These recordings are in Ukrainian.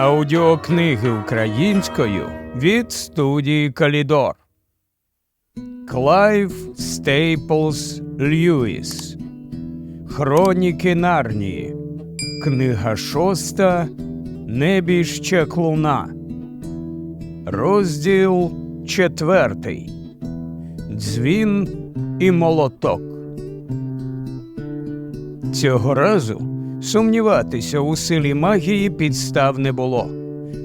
Аудіокниги українською від студії Калідор. Клайв Стейплс Льюіс. Хроніки Нарнії. Книга шоста. Небіжче клуна. Розділ четвертий. Дзвін і молоток. Цього разу сумніватися у силі магії підстав не було.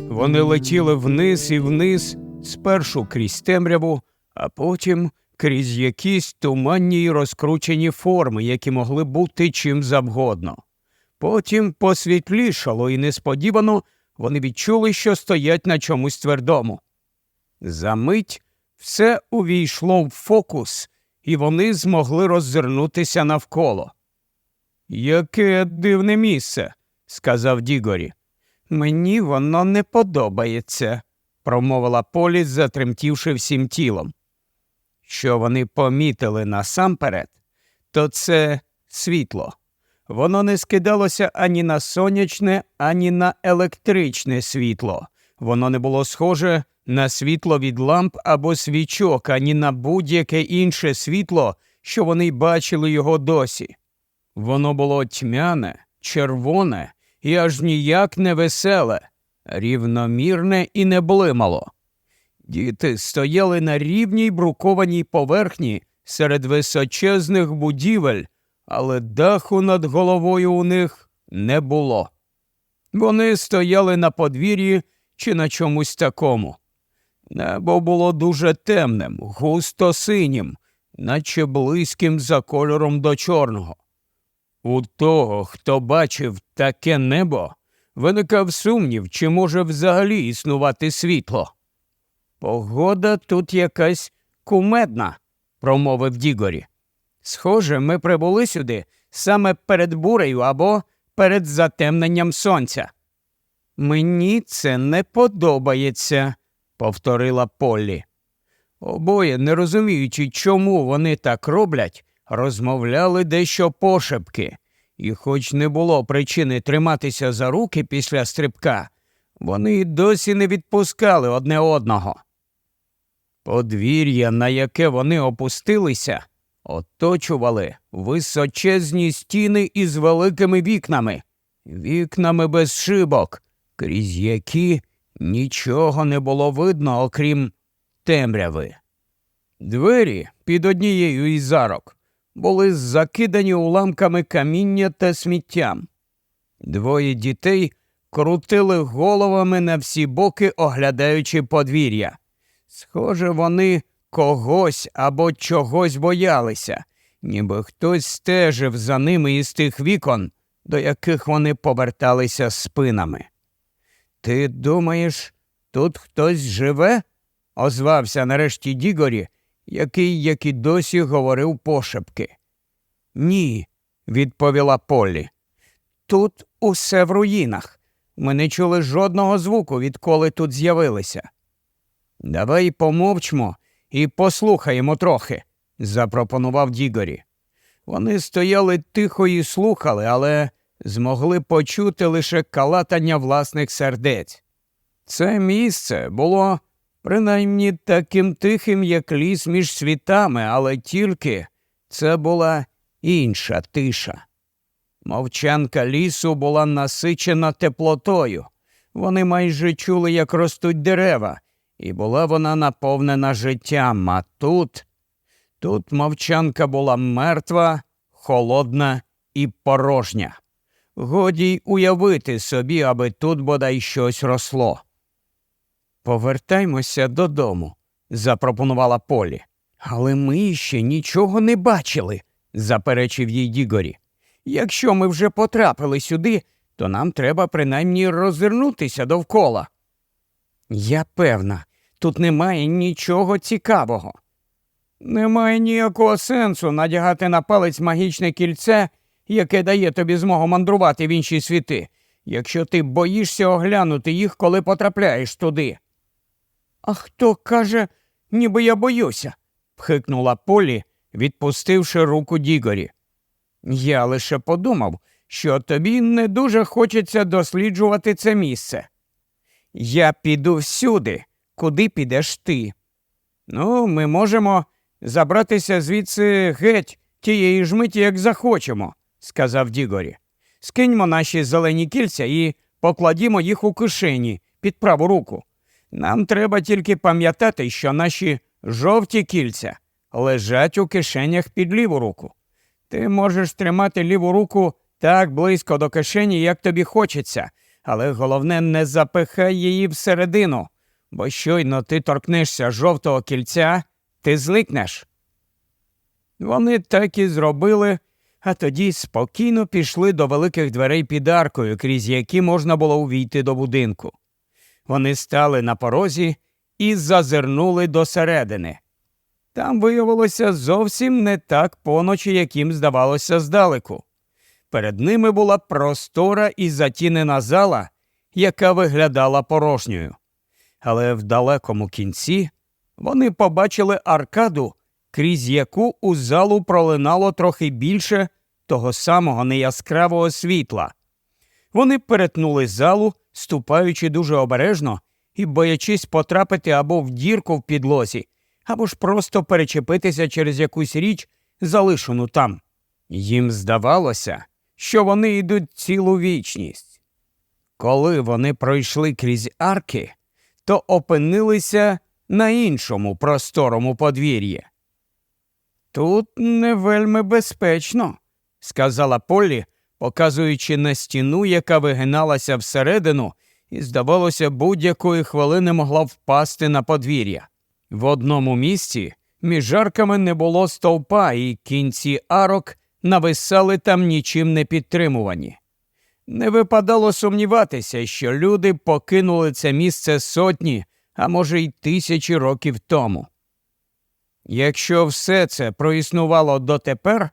Вони летіли вниз і вниз, спершу крізь темряву, а потім крізь якісь туманні й розкручені форми, які могли бути чим завгодно. Потім посвітлішало і несподівано вони відчули, що стоять на чомусь твердому. Замить все увійшло в фокус, і вони змогли роззирнутися навколо. Яке дивне місце, сказав Дігорі. Мені воно не подобається, промовила Полі, затремтівши всім тілом. Що вони помітили насамперед, то це світло. Воно не скидалося ані на сонячне, ані на електричне світло. Воно не було схоже на світло від ламп або свічок, ані на будь-яке інше світло, що вони бачили його досі. Воно було тьмяне, червоне і аж ніяк не веселе, рівномірне і не блимало. Діти стояли на рівній брукованій поверхні серед височезних будівель, але даху над головою у них не було. Вони стояли на подвір'ї чи на чомусь такому. Небо було дуже темним, густо синім, наче близьким за кольором до чорного. У того, хто бачив таке небо, виникав сумнів, чи може взагалі існувати світло. Погода тут якась кумедна, промовив Дігорі. Схоже, ми прибули сюди саме перед бурею або перед затемненням сонця. Мені це не подобається, повторила Поллі. Обоє, не розуміючи, чому вони так роблять, розмовляли дещо пошепки, і, хоч не було причини триматися за руки після стрибка, вони досі не відпускали одне одного. Подвір'я, на яке вони опустилися, оточували височезні стіни із великими вікнами, вікнами без шибок, крізь які нічого не було видно, окрім темряви. Двері під однією із зарок були закидані уламками каміння та сміттям. Двоє дітей крутили головами на всі боки, оглядаючи подвір'я. Схоже, вони когось або чогось боялися, ніби хтось стежив за ними із тих вікон, до яких вони поверталися спинами. Ти думаєш, тут хтось живе? озвався нарешті Дігорі, який, як і досі, говорив пошепки. Ні, відповіла Поллі. Тут усе в руїнах. Ми не чули жодного звуку, відколи тут з'явилися. Давай помовчмо і послухаємо трохи, запропонував Дігорі. Вони стояли тихо і слухали, але змогли почути лише калатання власних сердець. Це місце було принаймні таким тихим, як ліс між світами, але тільки це була інша тиша. Мовчанка лісу була насичена теплотою. Вони майже чули, як ростуть дерева, і була вона наповнена життям. А тут, тут мовчанка була мертва, холодна і порожня. Годі й уявити собі, аби тут бодай щось росло. Повертаймося додому, запропонувала Полі. Але ми ще нічого не бачили, заперечив їй Дігорі. Якщо ми вже потрапили сюди, то нам треба принаймні розвернутися довкола. Я певна, тут немає нічого цікавого. Немає ніякого сенсу надягати на палець магічне кільце, яке дає тобі змогу мандрувати в інші світи, якщо ти боїшся оглянути їх, коли потрапляєш туди. А хто каже, ніби я боюся? пхикнула Полі, відпустивши руку Дігорі. Я лише подумав, що тобі не дуже хочеться досліджувати це місце. Я піду всюди, куди підеш ти. Ну, ми можемо забратися звідси геть тієї ж миті, як захочемо, сказав Дігорі. Скиньмо наші зелені кільця і покладімо їх у кишені під праву руку. Нам треба тільки пам'ятати, що наші жовті кільця лежать у кишенях під ліву руку. Ти можеш тримати ліву руку так близько до кишені, як тобі хочеться, але головне не запихай її всередину, бо щойно ти торкнешся жовтого кільця, ти зликнеш. Вони так і зробили, а тоді спокійно пішли до великих дверей під аркою, крізь які можна було увійти до будинку. Вони стали на порозі і зазирнули досередини. Там виявилося зовсім не так поночі, яким здавалося здалеку. Перед ними була простора і затінена зала, яка виглядала порожньою. Але в далекому кінці вони побачили аркаду, крізь яку у залу пролинало трохи більше того самого неяскравого світла. Вони перетнули залу, ступаючи дуже обережно і боячись потрапити або в дірку в підлозі, або ж просто перечепитися через якусь річ, залишену там. Їм здавалося, що вони йдуть цілу вічність. Коли вони пройшли крізь арки, то опинилися на іншому просторому подвір'ї. Тут не вельми безпечно, сказала Поллі, показуючи на стіну, яка вигиналася всередину, і, здавалося, будь-якої хвилини могла впасти на подвір'я. В одному місці між арками не було стовпа, і кінці арок нависали там нічим не підтримувані. Не випадало сумніватися, що люди покинули це місце сотні, а може й тисячі років тому. Якщо все це проіснувало дотепер,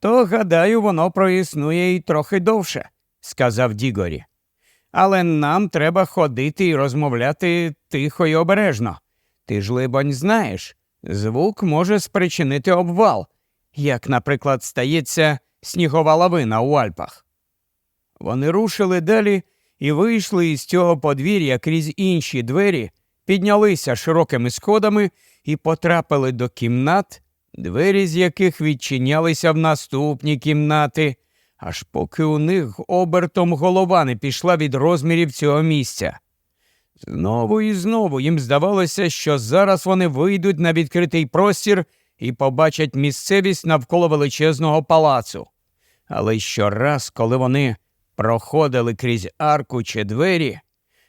то, гадаю, воно проіснує і трохи довше, сказав Дігорі. Але нам треба ходити і розмовляти тихо й обережно. Ти ж, либонь, знаєш, звук може спричинити обвал, як, наприклад, стається снігова лавина у Альпах. Вони рушили далі і вийшли із цього подвір'я крізь інші двері, піднялися широкими сходами і потрапили до кімнат, двері з яких відчинялися в наступні кімнати, аж поки у них обертом голова не пішла від розмірів цього місця. Знову і знову їм здавалося, що зараз вони вийдуть на відкритий простір і побачать місцевість навколо величезного палацу. Але щораз, коли вони проходили крізь арку чи двері,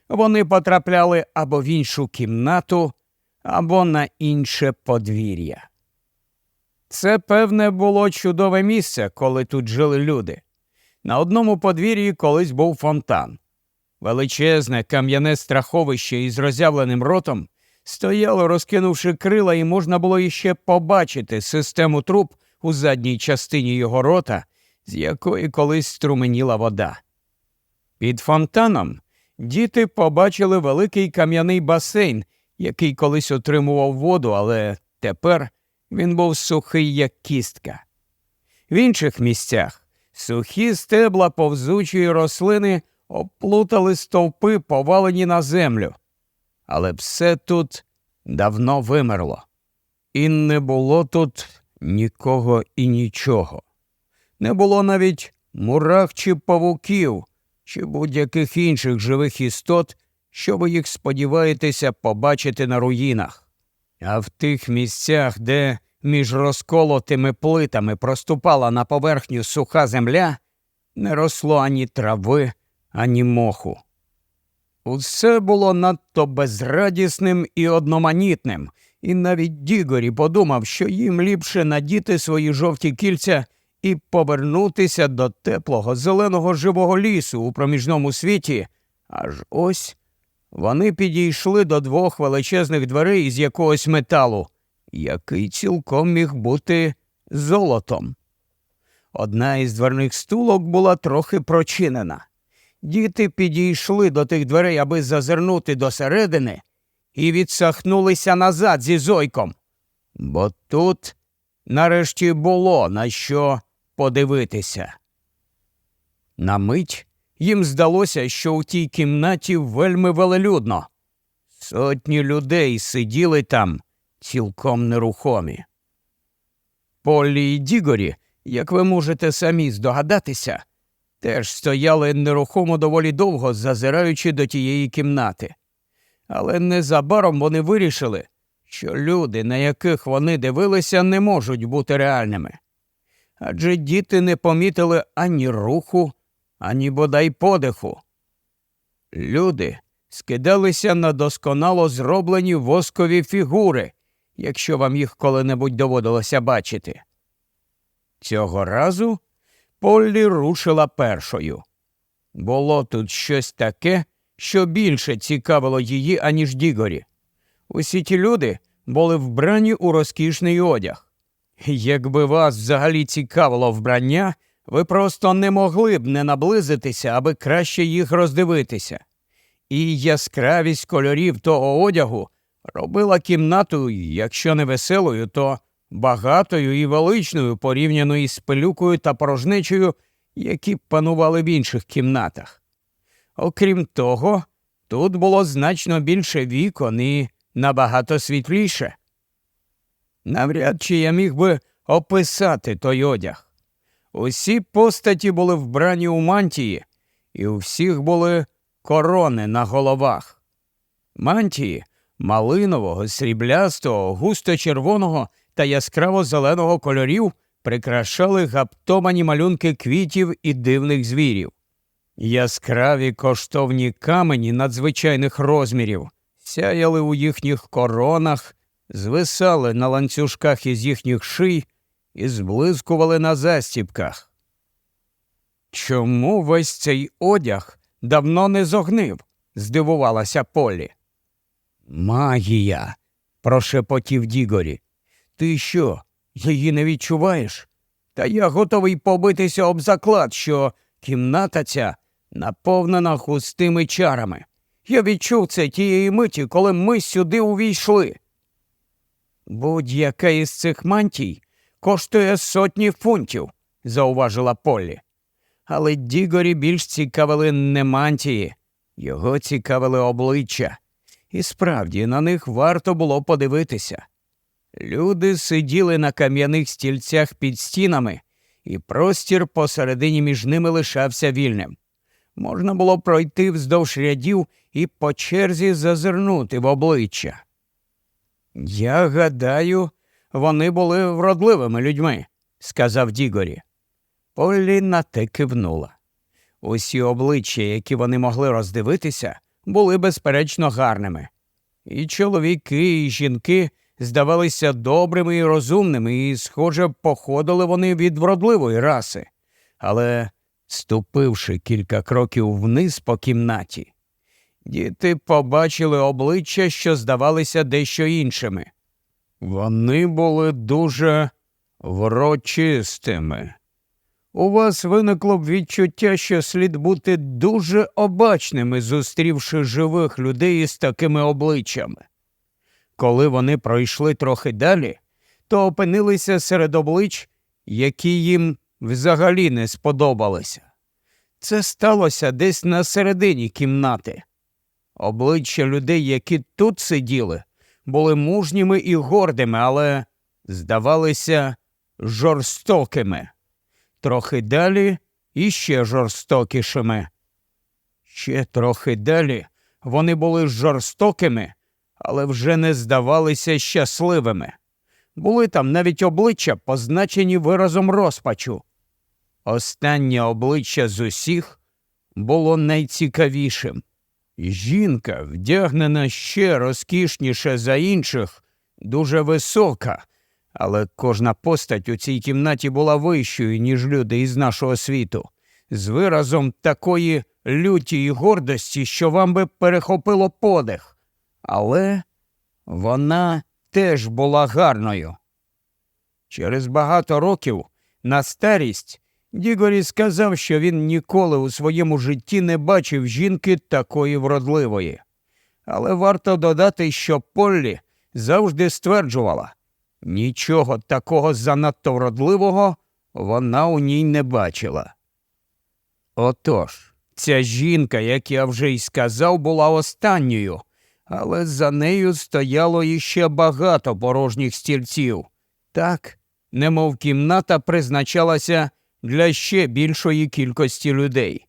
вони потрапляли або в іншу кімнату, або на інше подвір'я. Це, певне, було чудове місце, коли тут жили люди. На одному подвір'ї колись був фонтан. Величезне кам'яне страховище із роззявленим ротом стояло, розкинувши крила, і можна було іще побачити систему труб у задній частині його рота, з якої колись струменіла вода. Під фонтаном діти побачили великий кам'яний басейн, який колись отримував воду, але тепер він був сухий, як кістка. В інших місцях сухі стебла повзучої рослини оплутали стовпи, повалені на землю. Але все тут давно вимерло, і не було тут нікого і нічого. Не було навіть мурах чи павуків, чи будь-яких інших живих істот, що ви їх сподіваєтеся побачити на руїнах. А в тих місцях, де між розколотими плитами проступала на поверхню суха земля, не росло ані трави, ані моху. Усе було надто безрадісним і одноманітним, і навіть Дігорі подумав, що їм ліпше надіти свої жовті кільця і повернутися до теплого зеленого живого лісу у проміжному світі. Аж ось вони підійшли до двох величезних дверей із якогось металу, який цілком міг бути золотом. Одна із дверних стулок була трохи прочинена. Діти підійшли до тих дверей, аби зазирнути досередини, і відсахнулися назад зі зойком. Бо тут нарешті було на що подивитися. На мить їм здалося, що у тій кімнаті вельми велелюдно. Сотні людей сиділи там цілком нерухомі. Полі і Дігорі, як ви можете самі здогадатися, теж стояли нерухомо доволі довго, зазираючи до тієї кімнати. Але незабаром вони вирішили, що люди, на яких вони дивилися, не можуть бути реальними. Адже діти не помітили ані руху, ані бодай подиху. Люди скидалися на досконало зроблені воскові фігури, якщо вам їх коли-небудь доводилося бачити. Цього разу Поллі рушила першою. Було тут щось таке, що більше цікавило її, аніж Дігорі. Усі ті люди були вбрані у розкішний одяг. Якби вас взагалі цікавило вбрання, ви просто не могли б не наблизитися, аби краще їх роздивитися. І яскравість кольорів того одягу робила кімнату, якщо не веселою, то багатою і величною порівняно із пилюкою та порожнечею, які панували в інших кімнатах. Окрім того, тут було значно більше вікон і набагато світліше. Навряд чи я міг би описати той одяг. Усі постаті були вбрані у мантії, і у всіх були корони на головах. Мантії малинового, сріблястого, густо червоного та яскраво зеленого кольорів прикрашали гаптовані малюнки квітів і дивних звірів. Яскраві коштовні камені надзвичайних розмірів сяяли у їхніх коронах, звисали на ланцюжках із їхніх ший і зблискували на застіпках. Чому весь цей одяг давно не зогнив? здивувалася Полі. Магія. прошепотів Дігорі. Ти що, її не відчуваєш? Та я готовий побитися об заклад, що кімната ця наповнена густими чарами. Я відчув це тієї миті, коли ми сюди увійшли. Будь-яка із цих мантій коштує сотні фунтів, зауважила Полі. Але Дігорі більш цікавили не мантії, його цікавили обличчя. І справді на них варто було подивитися. Люди сиділи на кам'яних стільцях під стінами, і простір посередині між ними лишався вільним. Можна було пройти вздовж рядів і по черзі зазирнути в обличчя. Я гадаю, вони були вродливими людьми, сказав Дігорі. Полі на те кивнула. Усі обличчя, які вони могли роздивитися, були безперечно гарними. І чоловіки, і жінки здавалися добрими і розумними, і, схоже, походили вони від вродливої раси. Але, ступивши кілька кроків вниз по кімнаті, діти побачили обличчя, що здавалися дещо іншими. Вони були дуже врочистими. У вас виникло б відчуття, що слід бути дуже обачними, зустрівши живих людей із такими обличчями. Коли вони пройшли трохи далі, то опинилися серед облич, які їм взагалі не сподобалися. Це сталося десь на середині кімнати. Обличчя людей, які тут сиділи, були мужніми і гордими, але здавалися жорстокими. Трохи далі іще жорстокішими. Ще трохи далі вони були жорстокими, але вже не здавалися щасливими. Були там навіть обличчя, позначені виразом розпачу. Останнє обличчя з усіх було найцікавішим. Жінка, вдягнена ще розкішніше за інших, дуже висока, але кожна постать у цій кімнаті була вищою, ніж люди із нашого світу, з виразом такої люті й гордості, що вам би перехопило подих. Але вона теж була гарною. Через багато років на старість Дігорі сказав, що він ніколи у своєму житті не бачив жінки такої вродливої. Але варто додати, що Поллі завжди стверджувала нічого такого занадто вродливого вона у ній не бачила. Отож, Ця жінка, як я вже й сказав, була останньою, але за нею стояло іще багато порожніх стільців. Так, немов кімната призначалася для ще більшої кількості людей.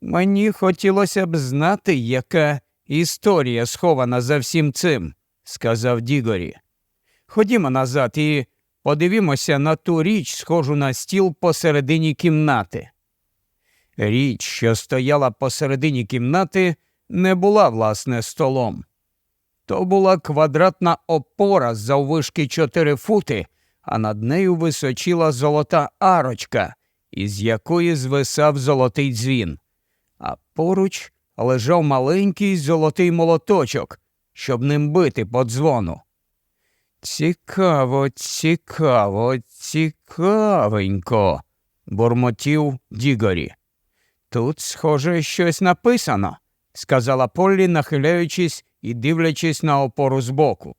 Мені хотілося б знати, яка історія схована за всім цим, сказав Дігорі. Ходімо назад і подивімося на ту річ, схожу на стіл посередині кімнати. Річ, що стояла посередині кімнати, не була, власне, столом. То була квадратна опора заввишки чотири фути, а над нею височила золота арочка, із якої звисав золотий дзвін, а поруч лежав маленький золотий молоточок, щоб ним бити по дзвону. Цікаво, цікаво, цікавенько, бурмотів Дігорі. Тут, схоже, щось написано, сказала Поллі, нахиляючись і дивлячись на опору збоку.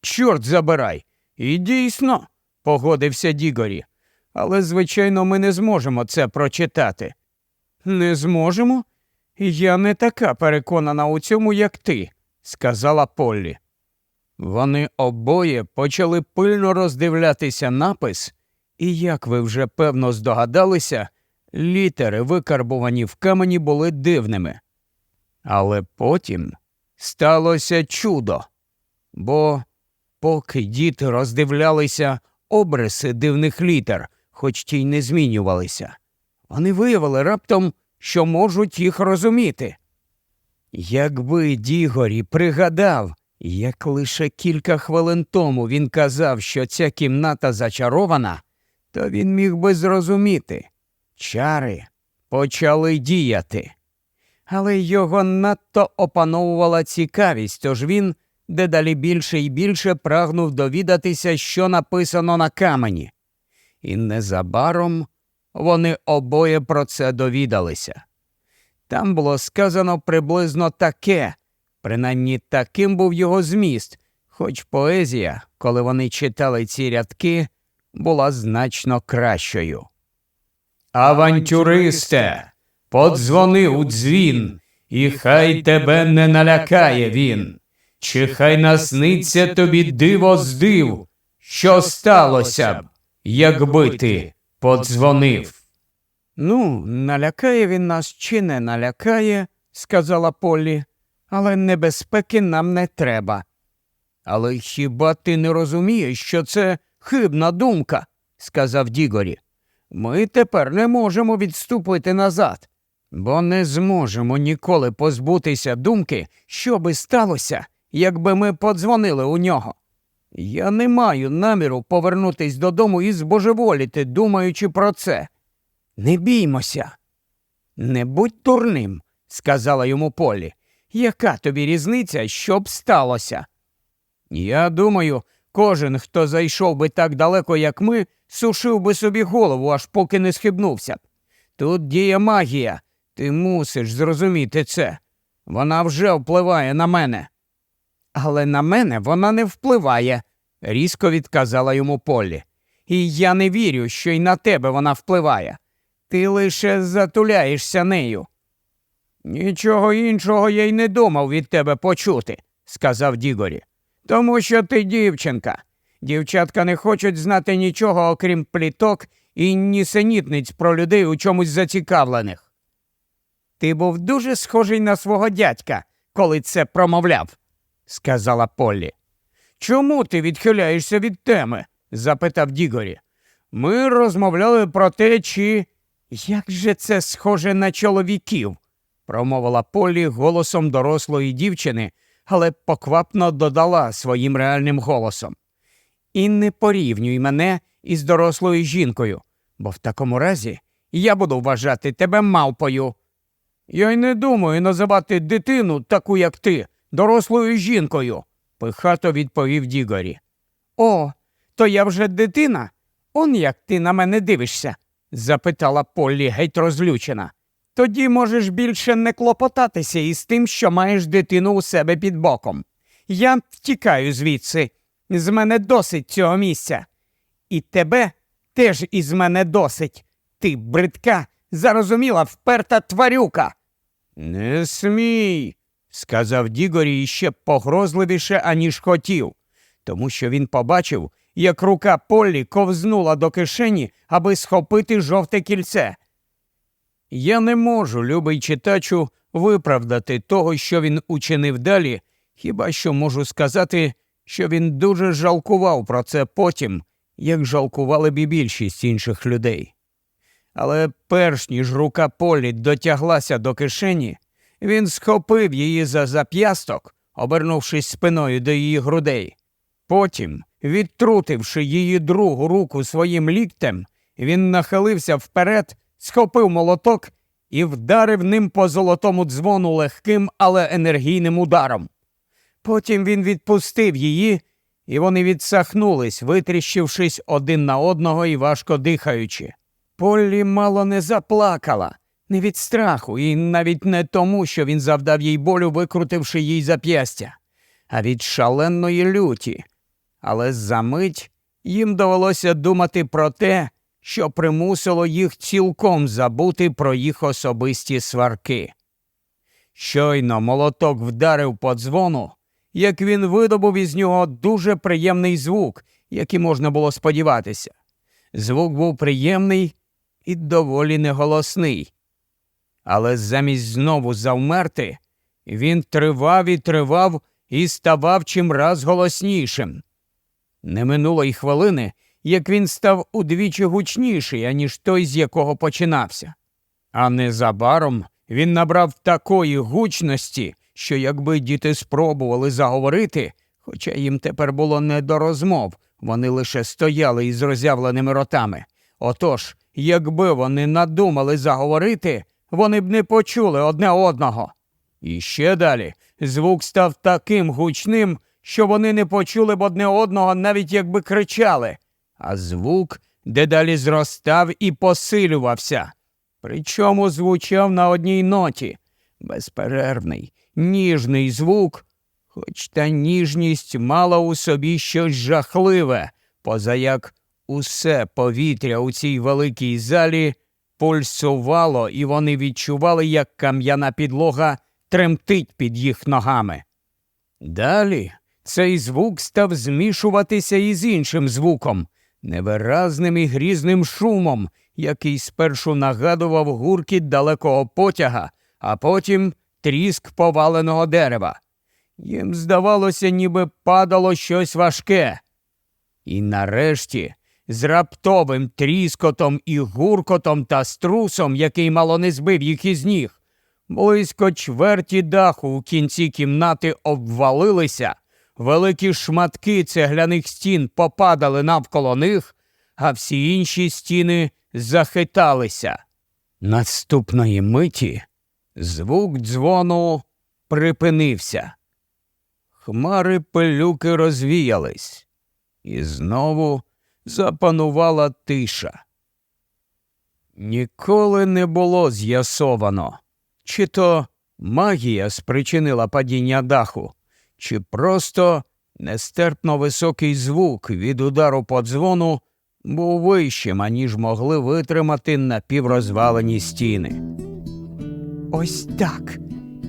Чорт забирай. І дійсно, погодився Дігорі. Але, звичайно, ми не зможемо це прочитати. Не зможемо? Я не така переконана у цьому, як ти, сказала Поллі. Вони обоє почали пильно роздивлятися напис, і, як ви вже певно здогадалися, літери, викарбувані в камені, були дивними. Але потім сталося чудо, бо поки діти роздивлялися обриси дивних літер, хоч ті й не змінювалися, вони виявили раптом, що можуть їх розуміти. Якби Дігорі пригадав, як лише кілька хвилин тому він казав, що ця кімната зачарована, то він міг би зрозуміти. Чари почали діяти. Але його надто опановувала цікавість, тож він дедалі більше і більше прагнув довідатися, що написано на камені. І незабаром вони обоє про це довідалися. Там було сказано приблизно таке, принаймні таким був його зміст, хоч поезія, коли вони читали ці рядки, була значно кращою. Авантюристе, подзвони у дзвін, і хай тебе не налякає він. Чи хай насниться тобі диво з див, що сталося б, якби ти подзвонив? Ну, налякає він нас чи не налякає, сказала Полі, але небезпеки нам не треба. Але хіба ти не розумієш, що це хибна думка? сказав Дігорі. Ми тепер не можемо відступити назад, бо не зможемо ніколи позбутися думки, що би сталося, якби ми подзвонили у нього. Я не маю наміру повернутись додому і збожеволіти, думаючи про це. Не біймося. Не будь турним, сказала йому Полі. Яка тобі різниця, що б сталося? Я думаю, кожен, хто зайшов би так далеко, як ми, сушив би собі голову, аж поки не схибнувся б. Тут діє магія. Ти мусиш зрозуміти це. Вона вже впливає на мене. Але на мене вона не впливає, різко відказала йому Полі. І я не вірю, що й на тебе вона впливає. Ти лише затуляєшся нею. Нічого іншого я й не думав від тебе почути, сказав Дігорі. Тому що ти дівчинка. Дівчатка не хочуть знати нічого, окрім пліток і нісенітниць про людей у чомусь зацікавлених. Ти був дуже схожий на свого дядька, коли це промовляв, сказала Поллі. Чому ти відхиляєшся від теми? запитав Дігорі. Ми розмовляли про те, чи. Як же це схоже на чоловіків? промовила Полі голосом дорослої дівчини, але поквапно додала своїм реальним голосом. І не порівнюй мене із дорослою жінкою, бо в такому разі я буду вважати тебе мавпою. Я й не думаю називати дитину, таку як ти, дорослою жінкою, пихато відповів Дігорі. О, то я вже дитина? Он як ти на мене дивишся? запитала Поллі геть розлючена. Тоді можеш більше не клопотатися із тим, що маєш дитину у себе під боком. Я втікаю звідси. З мене досить цього місця. І тебе теж із мене досить. Ти бридка, Зарозуміла вперта тварюка. Не смій, сказав Дігорі іще погрозливіше, аніж хотів, тому що він побачив, як рука Поллі ковзнула до кишені, аби схопити жовте кільце. Я не можу, любий читачу, виправдати того, що він учинив далі, хіба що можу сказати, що він дуже жалкував про це потім, як жалкували б і більшість інших людей. Але перш ніж рука Полі дотяглася до кишені, він схопив її за зап'ясток, обернувшись спиною до її грудей. Потім, відтрутивши її другу руку своїм ліктем, він нахилився вперед, схопив молоток і вдарив ним по золотому дзвону легким, але енергійним ударом. Потім він відпустив її, і вони відсахнулись, витріщившись один на одного і важко дихаючи. Поллі мало не заплакала, не від страху, і навіть не тому, що він завдав їй болю, викрутивши їй зап'ястя, а від шаленої люті. Але за мить їм довелося думати про те, що примусило їх цілком забути про їх особисті сварки. Щойно молоток вдарив по дзвону, як він видобув із нього дуже приємний звук, який можна було сподіватися. Звук був приємний і доволі неголосний. Але замість знову завмерти, він тривав і тривав і ставав чимраз голоснішим. Не минуло й хвилини, як він став удвічі гучніший, аніж той, з якого починався. А незабаром він набрав такої гучності, що якби діти спробували заговорити, хоча їм тепер було не до розмов, вони лише стояли із роззявленими ротами. Отож, якби вони надумали заговорити, вони б не почули одне одного. І ще далі звук став таким гучним, що вони не почули б одне одного, навіть якби кричали, а звук дедалі зростав і посилювався. Причому звучав на одній ноті безперервний, ніжний звук, хоч та ніжність мала у собі щось жахливе, позаяк усе повітря у цій великій залі пульсувало, і вони відчували, як кам'яна підлога тремтить під їх ногами. Далі цей звук став змішуватися із іншим звуком, невиразним і грізним шумом, який спершу нагадував гуркіт далекого потяга, а потім тріск поваленого дерева. Їм здавалося, ніби падало щось важке. І нарешті, з раптовим тріскотом і гуркотом та струсом, який мало не збив їх із ніг, близько чверті даху у кінці кімнати обвалилися, великі шматки цегляних стін попадали навколо них, а всі інші стіни захиталися. Наступної миті звук дзвону припинився. Хмари пилюки розвіялись, і знову запанувала тиша. Ніколи не було з'ясовано, чи то магія спричинила падіння даху, чи просто нестерпно високий звук від удару по дзвону був вищим, аніж могли витримати напіврозвалені стіни. Ось так.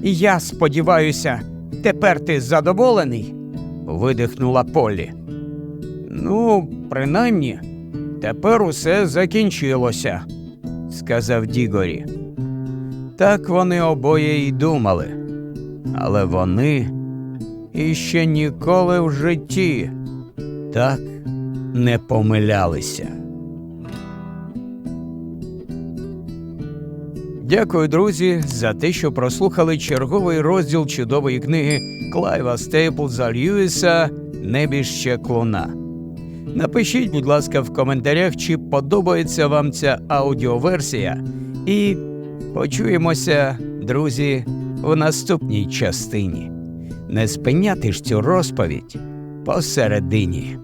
Я сподіваюся, тепер ти задоволений? видихнула Полі. Ну, принаймні, тепер усе закінчилося, сказав Дігорі. Так вони обоє й думали, але вони іще ніколи в житті так не помилялися. Дякую, друзі, за те, що прослухали черговий розділ чудової книги Клайва Стейплза Льюіса Небіще клуна. Напишіть, будь ласка, в коментарях, чи подобається вам ця аудіоверсія, і почуємося, друзі, в наступній частині. Не спиняти ж цю розповідь посередині.